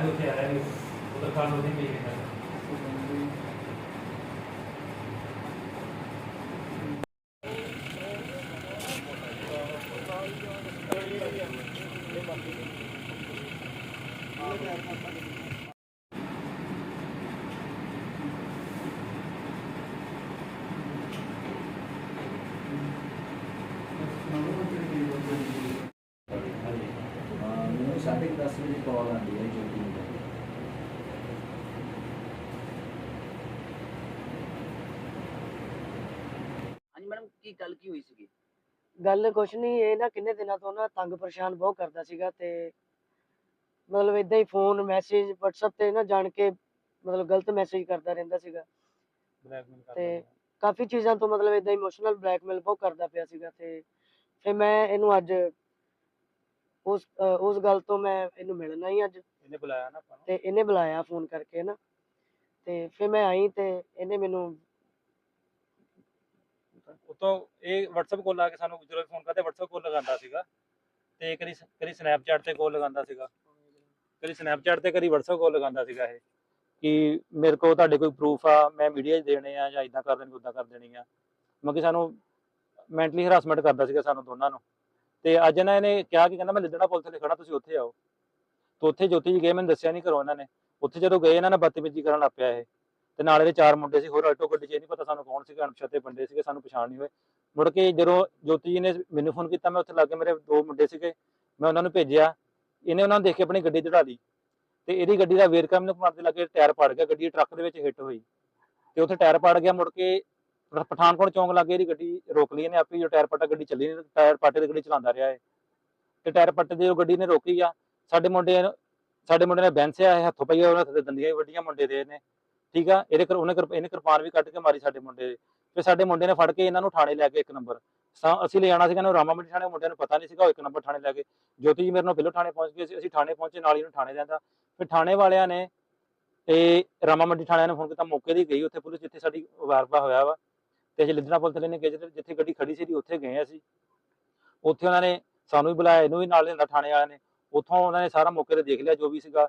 ਬੁਲਾਇਆ ਵੀ ਉੱਥੇ ਆਇਆ ਵੀ ਉਧਰ ਖਾਣ ਉਹਦੀ ਪਈ ਗਿਆ ਮੈਨੂੰ ਸਾਢੇ ਕੁ ਦਸ ਵਜੇ ਕਾਲ ਆਉਂਦੀ ਹੈ ਜੋਤੀ ਦੀ ਹਾਂਜੀ ਮੈਡਮ ਕੀ ਗੱਲ ਕੀ ਹੋਈ ਸੀਗੀ? ਗੱਲ ਕੁਛ ਨਹੀਂ ਇਹ ਨਾ ਕਿੰਨੇ ਦਿਨਾਂ ਤੋਂ ਨਾ ਤੰਗ ਪਰੇਸ਼ਾਨ ਬਹੁਤ ਕਰਦਾ ਸੀਗਾ ਤੇ ਮਤਲਬ ਇਦਾਂ ਹੀ ਫੋਨ ਮੈਸੇਜ WhatsApp ਤੇ ਨਾ ਜਾਣ ਕੇ ਮਤਲਬ ਗਲਤ ਮੈਸੇਜ ਕਰਦਾ ਰਹਿੰਦਾ ਸੀਗਾ। ਬਲੈਕਮੇਲ ਤੇ ਕਾਫੀ ਚੀਜ਼ਾਂ ਤੋਂ ਮਤਲਬ ਇਦਾਂ ਇਮੋਸ਼ਨਲ ਬਲੈਕਮੇਲ ਬਹੁਤ ਕਰਦਾ ਪਿਆ ਸੀਗਾ ਤੇ ਫਿਰ ਮੈਂ ਇਹਨੂੰ ਅੱਜ ਉਸ ਉਸ ਗੱਲ ਤੋਂ ਮੈਂ ਇਹਨੂੰ ਮਿਲਣਾ ਹੀ ਅੱਜ। ਇਹਨੇ ਬੁਲਾਇਆ ਨਾ ਆਪਾਂ ਨੂੰ? ਤੇ ਇਹਨੇ ਬੁਲਾਇਆ ਫੋਨ ਕਰਕੇ ਨਾ। ਤੇ ਫਿਰ ਮੈਂ ਆਈ ਤੇ ਇਹਨੇ ਮੈਨੂੰ ਉਤੋਂ ਇਹ WhatsApp ਕੋਲ ਆ ਕੇ ਸਾਨੂੰ ਜਦੋਂ ਫੋਨ ਕਰਦੇ, WhatsApp ਕੋਲ ਲਗਾਉਂਦਾ ਸੀਗਾ। ਤੇ ਕਦੀ ਕਦੀ Snapchat ਤੇ ਕੋਲ ਲਗਾਉਂਦਾ ਸੀਗਾ। ਕਦੀ Snapchat ਤੇ, ਕਦੀ WhatsApp ਕੋਲ ਲਗਾਉਂਦਾ ਸੀਗਾ ਇਹ। ਕਿ ਮੇਰੇ ਕੋਲ ਤੁਹਾਡੇ ਕੋਈ ਪ੍ਰੂਫ ਆ, ਮੈਂ ਮੀਡੀਆ 'ਚ ਦੇਣੇ ਆ ਜਾਂ ਇਦਾਂ ਕਰ ਦੇਣੀ ਉਦਾਂ ਕਰ ਦੇਣੀ ਆ। ਮਤਲਬ ਸਾਨੂੰ ਮੈਂਟਲੀ ਹਰਾਸਮੈਂਟ ਕਰਦਾ ਸੀਗਾ ਸਾਨੂੰ ਦੋਨਾਂ ਨੂੰ। ਤੇ ਅੱਜ ਇਹਨਾਂ ਇਹਨੇ ਕਿਹਾ ਕਿ ਕਹਿੰਦਾ ਮੈਂ ਲਿੱਦਣਾ ਪੁਲਿਸ ਤੇ ਖੜਾ ਤੁਸੀਂ ਉੱਥੇ ਆਓ। ਤੇ ਉੱਥੇ ਜੋਤੀ ਜੀ ਗਏ, ਮੈਨੂੰ ਦੱਸਿਆ ਨਹੀਂ ਕਰੋ ਇਹਨਾਂ ਨੇ। ਉੱਥੇ ਜਦੋਂ ਗਏ, ਇਹਨਾਂ ਨੇ ਬਦਤਮੀਜ਼ੀ ਕਰਨ ਲੱਗ ਪਿਆ ਇਹ। ਤੇ ਨਾਲ ਇਹਦੇ ਚਾਰ ਮੁੰਡੇ ਸੀ, ਹੋਰ ਆਟੋ ਗੱਡੀ 'ਚ ਇਹ ਨਹੀਂ ਪਤਾ ਸਾਨੂੰ ਕੌਣ ਸੀਗਾ, ਅਣਪਛਾਤੇ ਬੰਦੇ ਸੀਗੇ, ਸਾਨੂੰ ਪਛਾਣ ਨਹੀਂ ਹੋਏ। ਮੁੜ ਕੇ ਜਦੋਂ ਜੋਤੀ ਜੀ ਨੇ ਮੈਨੂੰ ਫੋਨ ਕੀਤਾ, ਮੈਂ ਉੱਥੇ ਲੱਗੇ ਮੇਰੇ ਦੋ ਮੁੰਡੇ ਸੀਗੇ, ਮੈਂ ਉਹਨਾਂ ਨੂੰ ਭੇਜਿਆ। ਇਹਨੇ ਉਹਨਾਂ ਨੂੰ ਦੇਖ ਕੇ ਆਪਣੀ ਗੱਡੀ ਚੜਾ ਲਈ ਤੇ ਇਹਦੀ ਗੱਡੀ ਦਾ ਵੇਰਕਾ ਮੈਨੂੰ ਮਾਰਦੇ ਲੱਗੇ ਟਾਇਰ ਪੜ ਗਿਆ, ਗੱਡੀ ਟਰੱਕ ਦੇ ਵਿੱਚ ਹਿੱਟ ਹੋਈ। ਤੇ ਉੱਥੇ ਟਾਇਰ ਪੜ ਗਿਆ, ਮੁੜ ਕੇ ਪਠਾਨਕੋਟ ਚੌਂਕ ਲੱਗੇ ਇਹਦੀ ਗੱਡੀ ਰੋਕ ਲਈ ਇਹਨੇ ਆਪੇ ਜੋ ਟਾਇਰ ਪੱਟਾ ਗੱਡੀ ਚੱਲੀ ਨਹੀਂ ਟਾਇਰ ਪਾਟੇ ਦੀ ਗੱਡੀ ਚਲਾਉਂਦਾ ਰਿਹਾ ਇਹ। ਤੇ ਟਾਇਰ ਪੱਟੇ ਦੀ ਉਹ ਗੱਡੀ ਨੇ ਰੋਕੀ ਆ। ਸਾਡੇ ਮੁੰਡੇ ਸਾਡੇ ਮੁੰਡੇ ਨੇ ਬੈਂਸਿਆ ਹੱਥੋਂ ਪਈ ਉਹਨਾਂ ਤੇ ਦੰਦੀਆਂ ਵੱਡੀਆਂ ਮੁੰਡੇ ਦੇ ਨੇ ਠੀਕ ਆ? ਇਹਦੇ ਕਰ ਉਹਨੇ ਇਹਨੇ ਕਿਰਪਾਨ ਵੀ ਕੱਢ ਕੇ ਮਾਰੀ ਸਾਡੇ ਮੁੰਡੇ ਦੇ। ਤੇ ਸਾਡੇ ਮੁੰਡੇ ਨੇ ਫੜ ਕੇ ਇਹਨਾਂ ਨੂੰ ਥਾਣੇ ਲੈ ਕੇ ਇੱਕ ਨੰਬਰ। ਅਸੀਂ ਲੈ ਜਾਣਾ ਸੀਗਾ ਇਹਨੂੰ ਰਾਮਾ ਮੰਡੀ ਥਾਣੇ ਮੁੰਡਿਆਂ ਨੂੰ ਪਤਾ ਨਹੀਂ ਸੀਗਾ, ਉਹ ਇੱਕ ਨੰਬਰ ਥਾਣੇ ਲੈ ਕੇ। ਜੋਤੀ ਜੀ ਮੇਰੇ ਨਾਲ ਪਹਿਲਾਂ ਥਾਣੇ ਪਹੁੰਚ ਗਏ ਸੀ। ਅਸੀਂ ਥਾਣੇ ਪਹੁੰਚੇ, ਨਾਲ ਹੀ ਇਹਨੂੰ ਥਾਣੇ ਲਿਆਂਦਾ। ਫਿਰ ਥਾਣੇ ਵਾਲਿਆਂ ਨੇ ਤੇ ਰਾਮਾ ਮੰਡੀ ਥਾਣਿਆਂ ਨੇ ਫੋਨ ਕੀਤਾ। ਮੌਕੇ ਦੀ ਗਈ ਉੱਥੇ ਪੁਲਿਸ, ਜਿੱਥੇ ਸਾਡੀ ਵਾਰਪਾ ਹੋਇਆ ਵਾ। ਤੇ ਅਸੀਂ ਲਿੱਦਣਾ ਪੁਲਿਸ ਵਾਲੇ ਨੇ ਗਏ ਜਿੱਥੇ- ਗੱਡੀ ਖੜੀ ਸੀ ਉੱਥੇ ਗਏ ਅਸੀਂ। ਉੱਥੇ ਉਹਨਾਂ ਨੇ ਸਾਨੂੰ ਵੀ ਬੁਲਾਇਆ, ਇਹਨੂੰ ਵੀ ਨਾਲ ਲਿਆਂਦਾ ਥਾਣੇ ਵਾਲਿਆਂ ਨੇ। ਉੱਥੋਂ ਉਹਨਾਂ ਨੇ ਸਾਰਾ ਮੌਕੇ ਤੇ ਦੇਖ ਲਿਆ, ਜੋ ਵੀ ਸੀਗਾ।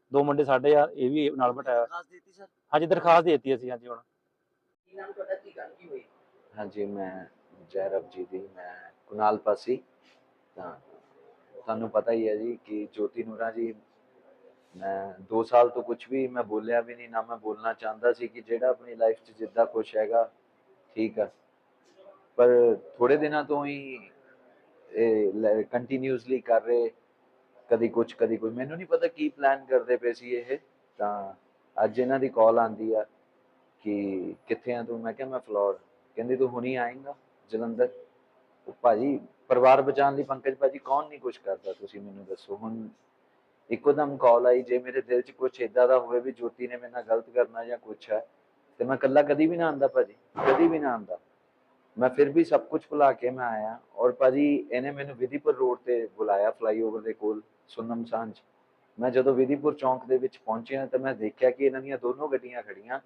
ਦੋ ਮੁੰਡੇ ਸਾਡੇ ਆ ਇਹ ਵੀ ਨਾਲ ਬਿਠਾਇਆ ਖਾਸ ਦਿੱਤੀ ਸਰ? ਹਾਂਜੀ ਦਰਖਾਸਤ ਦੇ ਦਿੱਤੀ ਅਸੀਂ ਹਾਂਜੀ ਹੁਣ। ਕੀ ਨਾਮ ਤੁਹਾਡਾ? ਕੀ ਗੱਲ ਕੀ ਹੋਈ? ਹਾਂਜੀ ਮੈਂ ਜੈਰਵ ਜੀ ਦੀ ਮੈਂ ਕੁਨਾਲ ਪਾਸੀ। ਤਾਂ ਤੁਹਾਨੂੰ ਪਤਾ ਹੀ ਹੈ ਜੀ ਕਿ ਜੋਤੀ ਨੂਰਾ ਜੀ ਮੈਂ 2 ਸਾਲ ਤੋਂ ਕੁਝ ਵੀ ਮੈਂ ਬੋਲਿਆ ਵੀ ਨਹੀਂ ਨਾ ਮੈਂ ਬੋਲਣਾ ਚਾਹੁੰਦਾ ਸੀ ਕਿ ਜਿਹੜਾ ਆਪਣੀ ਲਾਈਫ 'ਚ ਜਿੱਦਾਂ ਕੁਝ ਹੈਗਾ ਠੀਕ ਆ। ਪਰ ਥੋੜੇ ਦਿਨਾਂ ਤੋਂ ਹੀ ਇਹ ਕੰਟੀਨਿਊਸਲੀ ਕਰ ਰਹੇ ਕਦੀ ਕੁਝ ਕਦੀ ਕੋਈ। ਮੈਨੂੰ ਨਹੀਂ ਪਤਾ ਕੀ ਪਲਾਨ ਕਰਦੇ ਪਏ ਸੀ ਇਹ। ਤਾਂ ਅੱਜ ਇਹਨਾਂ ਦੀ ਕਾਲ ਆਂਦੀ ਆ ਕਿ ਕਿੱਥੇ ਆ ਤੂੰ? ਮੈਂ ਕਿਹਾ, ਮੈਂ ਫਲੋਰ। ਕਹਿੰਦੀ, ਤੂੰ ਹੁਣੀ ਆਏਂਗਾ, ਜਲੰਧਰ? ਉਹ ਭਾਜੀ, ਪਰਿਵਾਰ ਬਚਾਉਣ ਲਈ ਪੰਕਜ ਭਾਜੀ, ਕੌਣ ਨਹੀਂ ਕੁਝ ਕਰਦਾ? ਤੁਸੀਂ ਮੈਨੂੰ ਦੱਸੋ। ਹੁਣ ਇੱਕੋਦਮ ਕਾਲ ਆਈ, ਜੇ ਮੇਰੇ ਦਿਲ 'ਚ ਕੁਝ ਇਦਾਂ ਦਾ ਹੋਵੇ ਵੀ ਜੋਤੀ ਨੇ ਮੇਰੇ ਨਾਲ ਗਲਤ ਕਰਨਾ ਜਾਂ ਕੁਝ ਹੈ, ਤੇ ਮੈਂ ਇਕੱਲਾ ਕਦੀ ਵੀ ਨਾ ਆਂਦਾ ਭਾਜੀ। ਕਦੀ ਵੀ ਨਾ ਆਂਦਾ ਮੈਂ ਫਿਰ ਵੀ ਸਭ ਕੁਝ ਭੁਲਾ ਕੇ ਮੈਂ ਆਇਆ ਔਰ ਭਾਜੀ ਇਹਨੇ ਮੈਨੂੰ ਵਿਧੀਪੁਰ ਰੋਡ ਤੇ ਬੁਲਾਇਆ ਫਲਾਈਓਵਰ ਦੇ ਕੋਲ ਸੁਨਮ ਸਾਂਝ। ਮੈਂ ਜਦੋਂ ਵਿਧੀਪੁਰ ਚੌਂਕ ਦੇ ਵਿੱਚ ਪਹੁੰਚਿਆ ਤਾਂ ਮੈਂ ਦੇਖਿਆ ਕਿ ਇਹਨਾਂ ਦੀਆਂ ਦੋਨੋਂ ਗੱਡੀਆਂ ਖੜੀਆਂ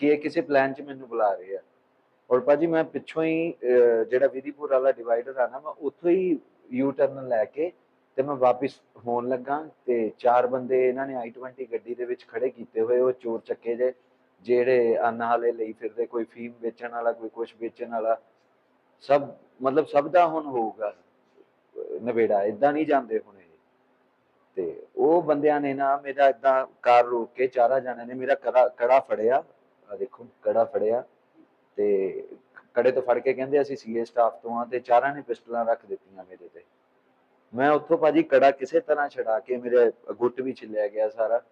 ਕਿ ਇਹ ਕਿਸੇ ਪਲਾਨ 'ਚ ਮੈਨੂੰ ਬੁਲਾ ਰਹੇ ਆ। ਔਰ ਭਾਜੀ ਮੈਂ ਪਿੱਛੋਂ ਹੀ ਜਿਹੜਾ ਵਿਧੀਪੁਰ ਵਾਲਾ ਡਿਵਾਈਡਰ ਆ ਨਾ, ਮੈਂ ਉੱਥੋਂ ਹੀ ਯੂ ਟਰਨ ਲੈ ਕੇ ਤੇ ਮੈਂ ਵਾਪਸ ਹੋਣ ਲੱਗਾ ਤੇ ਚਾਰ ਬੰਦੇ ਇਹਨਾਂ ਨੇ i20 ਗੱਡੀ ਦੇ ਵਿੱਚ ਖੜੇ ਕੀਤੇ ਹੋਏ, ਉਹ ਚੋਰ ਚੱਕੇ ਜੇ। ਜਿਹੜੇ ਅੰਨ ਹਾਲੇ ਲਈ ਫਿਰਦੇ, ਕੋਈ ਫੀਮ ਵੇਚਣ ਵਾਲਾ, ਕੋਈ ਕੁਝ ਵੇਚਣ ਵਾਲਾ, ਸਭ, ਮਤਲਬ ਸਭ ਦਾ ਹੁਣ ਹੋਊਗਾ ਨਵੇੜਾ ਇਦਾਂ ਨਹੀਂ ਜਾਂਦੇ ਹੁਣ ਇਹ। ਤੇ ਉਹ ਬੰਦਿਆਂ ਨੇ ਨਾ ਮੇਰਾ ਇਦਾਂ ਕਾਰ ਰੋਕ ਕੇ ਚਾਰਾ ਜਾਣਿਆਂ ਨੇ ਮੇਰਾ ਕੜਾ ਫੜਿਆ ਆ ਦੇਖੋ ਕੜਾ ਫੜਿਆ ਤੇ ਕੜੇ ਤੋਂ ਫੜ ਕੇ ਕਹਿੰਦੇ ਅਸੀਂ ਸੀਏ ਸਟਾਫ ਤੋਂ ਆ ਤੇ ਚਾਰਾਂ ਨੇ ਪਿਸਟਲਾਂ ਰੱਖ ਦਿੱਤੀਆਂ ਮੇਰੇ ਤੇ। ਮੈਂ ਉੱਥੋਂ ਭਾਜੀ ਕੜਾ ਕਿਸੇ ਤਰ੍ਹਾਂ ਛਡਾ ਕੇ ਮੇਰੇ ਗੁੱਟ ਵੀ ਛਿੱਲਿਆ ਗਿਆ ਸਾਰਾ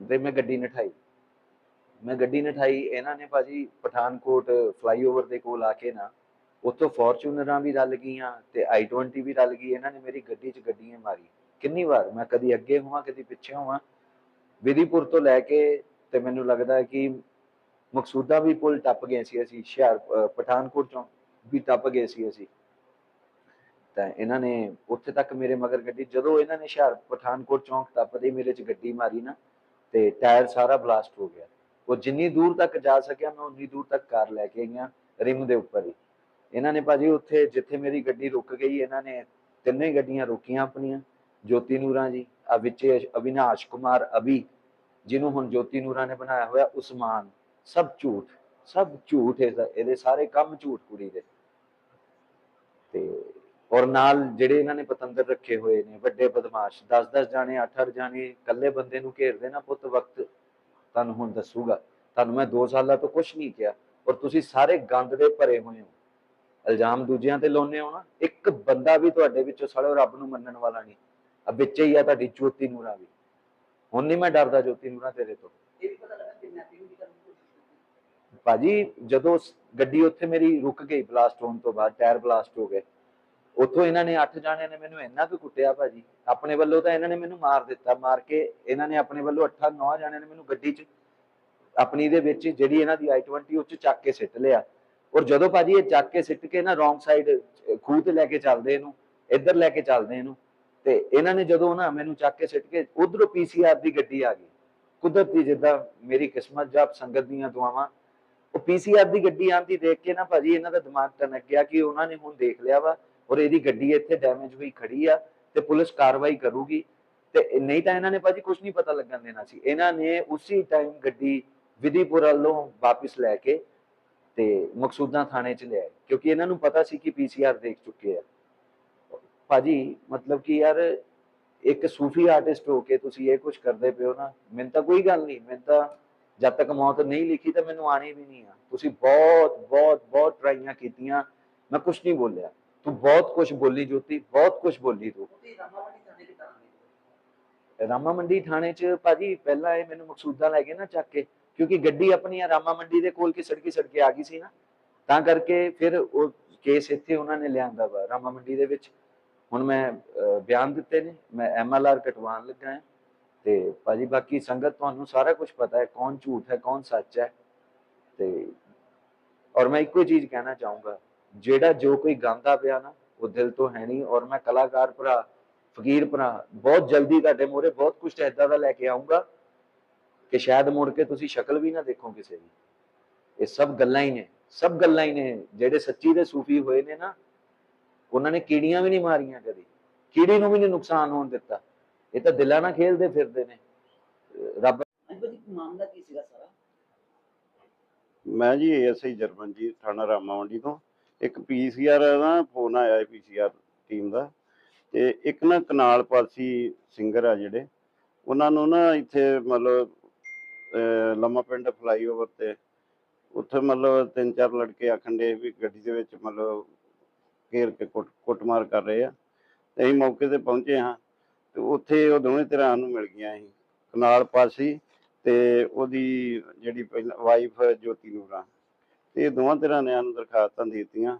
ਤੇ ਮੈਂ ਗੱਡੀ ਨਠਾਈ। ਮੈਂ ਗੱਡੀ ਨਠਾਈ, ਇਹਨਾਂ ਨੇ ਭਾਜੀ ਪਠਾਨਕੋਟ ਫਲਾਈਓਵਰ ਦੇ ਕੋਲ ਆ ਕੇ ਨਾ, ਉੱਥੋਂ ਫੋਰਚੂਨਰਾਂ ਵੀ ਰਲ ਗਈਆਂ ਤੇ i20 ਵੀ ਰਲ ਗਈ, ਇਹਨਾਂ ਨੇ ਮੇਰੀ ਗੱਡੀ 'ਚ ਗੱਡੀਆਂ ਮਾਰੀ। ਕਿੰਨੀ ਵਾਰ? ਮੈਂ ਕਦੀ ਅੱਗੇ ਹੋਵਾਂ, ਕਦੀ ਪਿੱਛੇ ਹੋਵਾਂ? ਵਿਧੀਪੁਰ ਤੋਂ ਲੈ ਕੇ ਤੇ ਮੈਨੂੰ ਲੱਗਦਾ ਕਿ ਮਕਸੂਦਾ ਵੀ ਪੁਲ ਟੱਪ ਗਏ ਸੀ ਅਸੀਂ, ਹੁਸ਼ਿਆਰ ਪਠਾਨਕੋਟ ਚੋਂ ਵੀ ਟੱਪ ਗਏ ਸੀ ਅਸੀਂ। ਤਾਂ ਇਹਨਾਂ ਨੇ ਉੱਥੇ ਤੱਕ ਮੇਰੇ ਮਗਰ ਗੱਡੀ, ਜਦੋਂ ਇਹਨਾਂ ਨੇ ਹੁਸ਼ਿਆਰ, ਪਠਾਨਕੋਟ ਚੌਂਕ ਟੱਪਦੇ ਮੇਰੇ 'ਚ ਗੱਡੀ ਮਾਰੀ ਨਾ, ਤੇ ਟਾਇਰ ਸਾਰਾ ਬਲਾਸਟ ਹੋ ਗਿਆ। ਉਹ ਜਿੰਨੀ ਦੂਰ ਤੱਕ ਜਾ ਸਕਿਆ, ਮੈਂ ਉਨੀ ਦੂਰ ਤੱਕ ਕਾਰ ਲੈ ਕੇ ਗਿਆ ਰਿਮ ਦੇ ਉੱਪਰ ਹੀ। ਇਹਨਾਂ ਨੇ ਭਾਜੀ ਉੱਥੇ ਜਿੱਥੇ ਮੇਰੀ ਗੱਡੀ ਰੁਕ ਗਈ, ਇਹਨਾਂ ਨੇ ਤਿੰਨੇ ਗੱਡੀਆਂ ਰੋਕੀਆਂ ਆਪਣੀਆਂ, ਜੋਤੀ ਨੂਰਾਂ ਜੀ ਆ ਵਿੱਚੇ ਅਵਿਨਾਸ਼ ਕੁਮਾਰ, ਅਭੀ, ਜਿਹਨੂੰ ਹੁਣ ਜੋਤੀ ਨੂਰਾਂ ਨੇ ਬਣਾਇਆ ਹੋਇਆ ਉਸਮਾਨ, ਸਭ ਝੂਠ ਸਭ ਝੂਠ ਇਹਦੇ ਸਾਰੇ ਕੰਮ ਝੂਠ ਕੁੜੀ ਦੇ। ਤੇ ਔਰ ਨਾਲ ਜਿਹੜੇ ਇਹਨਾਂ ਨੇ ਪਤੰਦਰ ਰੱਖੇ ਹੋਏ ਨੇ, ਵੱਡੇ ਬਦਮਾਸ਼ 10-10 ਜਾਣੇ 8-8 ਜਾਣੇ, ਇਕੱਲੇ ਬੰਦੇ ਨੂੰ ਘੇਰਦੇ ਨਾ ਪੁੱਤ, ਵਕਤ ਤੁਹਾਨੂੰ ਹੁਣ ਦੱਸੂਗਾ। ਤੁਹਾਨੂੰ ਮੈਂ 2 ਸਾਲਾਂ ਤੋਂ ਕੁਝ ਨਹੀਂ ਕਿਹਾ। ਔਰ ਤੁਸੀਂ ਸਾਰੇ ਗੰਦ ਦੇ ਭਰੇ ਹੋਏ ਹੋ। ਇਲਜ਼ਾਮ ਦੂਜਿਆਂ ਤੇ ਲਾਉਂਦੇ ਹੋ ਨਾ। ਇੱਕ ਬੰਦਾ ਵੀ ਤੁਹਾਡੇ ਵਿੱਚੋਂ ਸਾਲੇ ਰੱਬ ਨੂੰ ਮੰਨਣ ਵਾਲਾ ਨਹੀਂ। ਆ ਵਿੱਚ ਹੀ ਆ ਤੁਹਾਡੀ ਜੋਤੀ ਨੂਰਾ ਵੀ। ਹੁਣ ਨਹੀਂ ਮੈਂ ਡਰਦਾ ਜੋਤੀ ਨੂਰਾ ਤੇਰੇ ਤੋਂ। ਭਾਜੀ ਜਦੋਂ ਗੱਡੀ ਉੱਥੇ ਮੇਰੀ ਰੁਕ ਗਈ ਬਲਾਸਟ ਹੋਣ ਤੋਂ ਬਾਅਦ ਟਾਇਰ ਬਲਾਸਟ ਹੋ ਗਏ। ਉੱਥੋਂ ਇਹਨਾਂ ਨੇ 8 ਜਾਣਿਆਂ ਨੇ ਮੈਨੂੰ ਇੰਨਾ ਕੁ ਕੁੱਟਿਆ ਭਾਜੀ। ਆਪਣੇ ਵੱਲੋਂ ਤਾਂ ਇਹਨਾਂ ਨੇ ਮੈਨੂੰ ਮਾਰ ਦਿੱਤਾ, ਮਾਰ ਕੇ ਇਹਨਾਂ ਨੇ ਆਪਣੇ ਵੱਲੋਂ 8 9 ਜਾਣਿਆਂ ਨੇ ਮੈਨੂੰ ਗੱਡੀ 'ਚ, ਆਪਣੀ ਦੇ ਵਿੱਚ ਜਿਹੜੀ ਇਹਨਾਂ ਦੀ i20 ਉੱਚ ਚੱਕ ਕੇ ਸਿੱਟ ਲਿਆ। ਔਰ ਜਦੋਂ ਭਾਜੀ ਇਹ ਚੱਕ ਕੇ ਸਿੱਟ ਕੇ ਨਾ ਰੋਂਗ ਸਾਈਡ ਖੂਹ ਤੇ ਲੈ ਕੇ ਚੱਲਦੇ ਇਹਨੂੰ, ਇੱਧਰ ਲੈ ਕੇ ਚੱਲਦੇ ਇਹਨੂੰ, ਤੇ ਇਹਨਾਂ ਨੇ ਜਦੋਂ ਨਾ ਮੈਨੂੰ ਚੱਕ ਕੇ ਸਿੱਟ ਕੇ ਉਧਰੋਂ ਪੀਸੀਆਰ ਦੀ ਗੱਡੀ ਆ ਗਈ। ਕੁਦਰਤੀ ਜਿੱਦਾਂ ਮੇਰੀ ਕਿਸਮਤ ਜਬ ਸੰਗਤ ਦੀਆਂ ਦੁਆਵਾਂ, ਉਹ ਪੀਸੀਆਰ ਦੀ ਗੱਡੀ ਆਂਦੀ ਦੇਖ ਕੇ ਨਾ ਭਾਜੀ ਇਹਨਾਂ ਦਾ ਦਿਮਾਗ ਟਨਕ ਗਿਆ ਕਿ ਉਹਨਾਂ ਨੇ ਹੁਣ ਦੇਖ ਲਿਆ ਵਾ ਔਰ ਇਹਦੀ ਗੱਡੀ ਇੱਥੇ ਡੈਮੇਜ ਹੋਈ, ਖੜੀ ਆ ਤੇ ਪੁਲਿਸ ਕਾਰਵਾਈ ਕਰੂਗੀ। ਤੇ ਨਹੀਂ ਤਾਂ ਇਹਨਾਂ ਨੇ ਭਾਜੀ ਕੁਝ ਨਹੀਂ ਪਤਾ ਲੱਗਣ ਦੇਣਾ ਸੀ। ਇਹਨਾਂ ਨੇ ਉਸੇ ਟਾਈਮ ਗੱਡੀ ਵਿਧੀਪੁਰ ਵੱਲੋਂ ਵਾਪਸ ਲੈ ਕੇ ਤੇ ਮਕਸੂਦਾਂ ਥਾਣੇ ਚ ਲਿਆਏ। ਕਿਉਂਕਿ ਇਹਨਾਂ ਨੂੰ ਪਤਾ ਸੀ ਕਿ ਪੀਸੀਆਰ ਦੇਖ ਚੁੱਕੇ ਆ। ਭਾਜੀ ਮਤਲਬ ਕਿ ਯਾਰ ਇੱਕ ਸੂਫੀ ਆਰਟਿਸਟ ਹੋ ਕੇ ਤੁਸੀਂ ਇਹ ਕੁਝ ਕਰਦੇ ਪਿਓ ਨਾ, ਮੈਨੂੰ ਤਾਂ ਕੋਈ ਗੱਲ ਨਹੀਂ, ਮੈਨੂੰ ਤਾਂ ਜਦ ਤੱਕ ਮੌਤ ਨਹੀਂ ਲਿਖੀ ਤਾਂ ਮੈਨੂੰ ਆਣੀ ਵੀ ਨਹੀਂ ਆ। ਤੁਸੀਂ ਬਹੁਤ ਬਹੁਤ ਬਹੁਤ ਟਰਾਈਆਂ ਕੀਤੀਆਂ, ਮੈਂ ਕੁਝ ਨਹੀਂ ਬੋਲਿਆ। ਤੂੰ ਬਹੁਤ ਕੁਝ ਬੋਲੀ ਜੋਤੀ ਬਹੁਤ ਕੁਝ ਬੋਲੀ ਤੂੰ। ਰਾਮਾ ਮੰਡੀ ਥਾਣੇ 'ਚ ਭਾਜੀ ਪਹਿਲਾਂ ਇਹ ਮੈਨੂੰ ਮਕਸੂਦਾ ਲੈ ਗਏ ਨਾ ਚੱਕ ਕੇ ਕਿਉਂਕਿ ਗੱਡੀ ਆਪਣੀ ਆ ਰਾਮਾ ਮੰਡੀ ਦੇ ਕੋਲ ਕੀ ਸੜਕੀ ਸੜਕੇ ਆ ਗਈ ਸੀ ਨਾ। ਤਾਂ ਕਰਕੇ ਫਿਰ ਉਹ ਕੇਸ ਇੱਥੇ ਉਹਨਾਂ ਨੇ ਲਿਆਂਦਾ ਵਾ ਰਾਮਾ ਮੰਡੀ ਦੇ ਵਿੱਚ। ਹੁਣ ਮੈਂ ਬਿਆਨ ਦਿੱਤੇ ਨੇ ਮੈਂ ਐਮਐਲਆਰ ਕਟਵਾਉਣ ਲੱਗਾ ਹਾਂ। ਤੇ ਭਾਜੀ ਬਾਕੀ ਸੰਗਤ ਤੁਹਾਨੂੰ ਸਾਰਾ ਕੁਝ ਪਤਾ ਹੈ ਕੌਣ ਝੂਠ ਹੈ ਕੌਣ ਸੱਚ ਹੈ। ਤੇ ਔਰ ਮੈਂ ਇੱਕੋ ਚੀਜ਼ ਕਹਿਣਾ ਚਾਹੂੰਗਾ ਜਿਹੜਾ ਜੋ ਕੋਈ ਗਾਉਂਦਾ ਪਿਆ ਨਾ ਉਹ ਦਿਲ ਤੋਂ ਹੈ ਨਹੀਂ ਔਰ ਮੈਂ ਕਲਾਕਾਰ ਭਰਾ ਫਕੀਰ ਭਰਾ ਬਹੁਤ ਜਲਦੀ ਤੁਹਾਡੇ ਮੂਹਰੇ ਬਹੁਤ ਕੁਝ ਏਦਾਂ ਦਾ ਲੈ ਕੇ ਆਉਂਗਾ ਕਿ ਸ਼ਾਇਦ ਮੁੜ ਕੇ ਤੁਸੀਂ ਸ਼ਕਲ ਵੀ ਨਾ ਦੇਖੋ ਕਿਸੇ ਦੀ ਇਹ ਸਭ ਗੱਲਾਂ ਹੀ ਨੇ ਸਭ ਗੱਲਾਂ ਹੀ ਨੇ ਜਿਹੜੇ ਸੱਚੀ ਦੇ ਸੂਫੀ ਹੋਏ ਨੇ ਨਾ ਉਹਨਾਂ ਨੇ ਕੀੜੀਆਂ ਵੀ ਨਹੀਂ ਮਾਰੀਆਂ ਕਦੀ ਕੀੜੀ ਨੂੰ ਵੀ ਨਹੀਂ ਨੁਕਸਾਨ ਹੋਣ ਦਿੱਤਾ ਇਹ ਤਾਂ ਦਿਲਾਂ ਨਾਲ ਖੇਲਦੇ ਫਿਰਦੇ ਨੇ ਅਹ ਰੱਬ ਹਾਂਜੀ ਭਾਜੀ ਮਾਮਲਾ ਕੀ ਸੀਗਾ ਸਾਰਾ ਮੈਂ ਜੀ ਐਸਆਈ ਜਰਮਨ ਜੀ ਥਾਣਾ ਰਾਮਾਵੰਡੀ ਤੋਂ ਇੱਕ ਪੀਸੀਆਰ ਦਾ ਫੋਨ ਆਇਆ ਹੈ ਪੀਸੀਆਰ ਟੀਮ ਦਾ ਤੇ ਇੱਕ ਨਾ ਕਨਾਲ ਪਾਲਸੀ ਸਿੰਗਰ ਆ ਜਿਹੜੇ, ਉਹਨਾਂ ਨੂੰ ਨਾ ਇੱਥੇ ਮਤਲਬ ਲੰਮਾ ਪਿੰਡ ਫਲਾਈਓਵਰ ਤੇ ਉੱਥੇ ਮਤਲਬ ਤਿੰਨ ਚਾਰ ਲੜਕੇ ਆਖਣ ਦੇ ਵੀ ਗੱਡੀ ਦੇ ਵਿੱਚ ਮਤਲਬ ਘੇਰ ਕੇ ਕੁੱਟ, ਕੁੱਟਮਾਰ ਕਰ ਰਹੇ ਆ। ਤੇ ਅਸੀਂ ਮੌਕੇ ਤੇ ਪਹੁੰਚੇ ਹਾਂ ਤੇ ਉੱਥੇ ਉਹ ਦੋਵੇਂ ਧਿਰਾਂ ਨੂੰ ਮਿਲ ਗਈਆਂ ਸੀ, ਕਨਾਲ ਪਾਲਸੀ ਤੇ ਉਹਦੀ ਜਿਹੜੀ ਪਹਿਲਾਂ ਵਾਈਫ ਜੋਤੀ ਨੂਰਾ। ਤੇ ਇਹ ਦੋਵਾਂ ਤਰ੍ਹਾਂ ਨੇ ਸਾਨੂੰ ਦਰਖਾਸਤਾਂ ਦੇ ਦਿੱਤੀਆਂ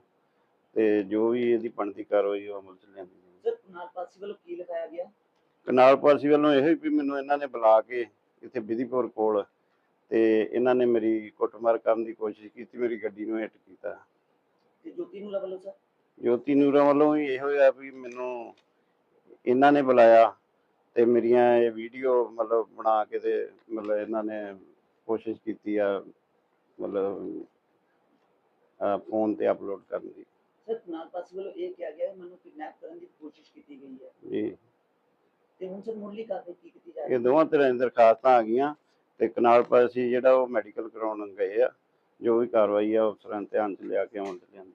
ਤੇ ਜੋ ਵੀ ਇਹਦੀ ਬਣਦੀ ਕਾਰਵਾਈ ਉਹ ਅਮਲ ਚ ਲਿਆਂਦੀ। ਸਰ ਨਾਲ ਪਾਸੀ ਵੱਲੋਂ ਕੀ ਲਿਖਾਇਆ ਗਿਆ? ਕਨਾਲ ਪਾਲਸੀ ਵੱਲੋਂ ਇਹ ਵੀ ਮੈਨੂੰ ਇਹਨਾਂ ਨੇ ਬੁਲਾ ਕੇ ਇੱਥੇ ਵਿਧੀਪੁਰ ਕੋਲ ਤੇ ਇਹਨਾਂ ਨੇ ਮੇਰੀ ਕੁੱਟਮਾਰ ਕਰਨ ਦੀ ਕੋਸ਼ਿਸ਼ ਕੀਤੀ ਮੇਰੀ ਗੱਡੀ ਨੂੰ ਹਿੱਟ ਕੀਤਾ। ਤੇ ਜੋਤੀ ਨੂੰ ਵੱਲੋਂ ਸਰ? ਜੋਤੀ ਨੂਰਾ ਵੱਲੋਂ ਵੀ ਇਹੋ ਆ ਵੀ ਮੈਨੂੰ ਇਹਨਾਂ ਨੇ ਬੁਲਾਇਆ ਤੇ ਮੇਰੀਆਂ ਇਹ ਵੀਡੀਓ ਮਤਲਬ ਬਣਾ ਕੇ ਤੇ ਮਤਲਬ ਇਹਨਾਂ ਨੇ ਕੋਸ਼ਿਸ਼ ਕੀਤੀ ਆ ਮਤਲਬ ਫੋਨ ਤੇ ਅਪਲੋਡ ਕਰਨ ਦੀ। ਸਰ ਨਾਲ ਪਾਸੀ ਵੱਲੋਂ ਇਹ ਕਿਹਾ ਗਿਆ ਹੈ, ਮੈਨੂੰ ਕਿਡਨੈਪ ਕਰਨ ਦੀ ਕੋਸ਼ਿਸ਼ ਕੀਤੀ ਗਈ ਹੈ। ਜੀ। ਤੇ ਹੁਣ ਸਰ ਮੁੱਢਲੀ ਕਾਰਵਾਈ ਕੀ ਕੀਤੀ ਜਾ ਰਹੀ ਇਹ ਹੈ ਦੋਵਾਂ ਤਰ੍ਹਾਂ ਦੀਆਂ ਦਰਖਾਸਤਾਂ ਆ ਗਈਆਂ ਤੇ ਕਨਾਲ ਪਾਸੀ ਜਿਹੜਾ ਉਹ ਮੈਡੀਕਲ ਕਰਾਉਣ ਗਏ ਆ ਜੋ ਵੀ ਕਾਰਵਾਈ ਆ ਅਫਸਰਾਂ ਧਿਆਨ ਚ ਲਿਆ ਕੇ ਅਮਲ ਚ ਲਿਆਂਦੀ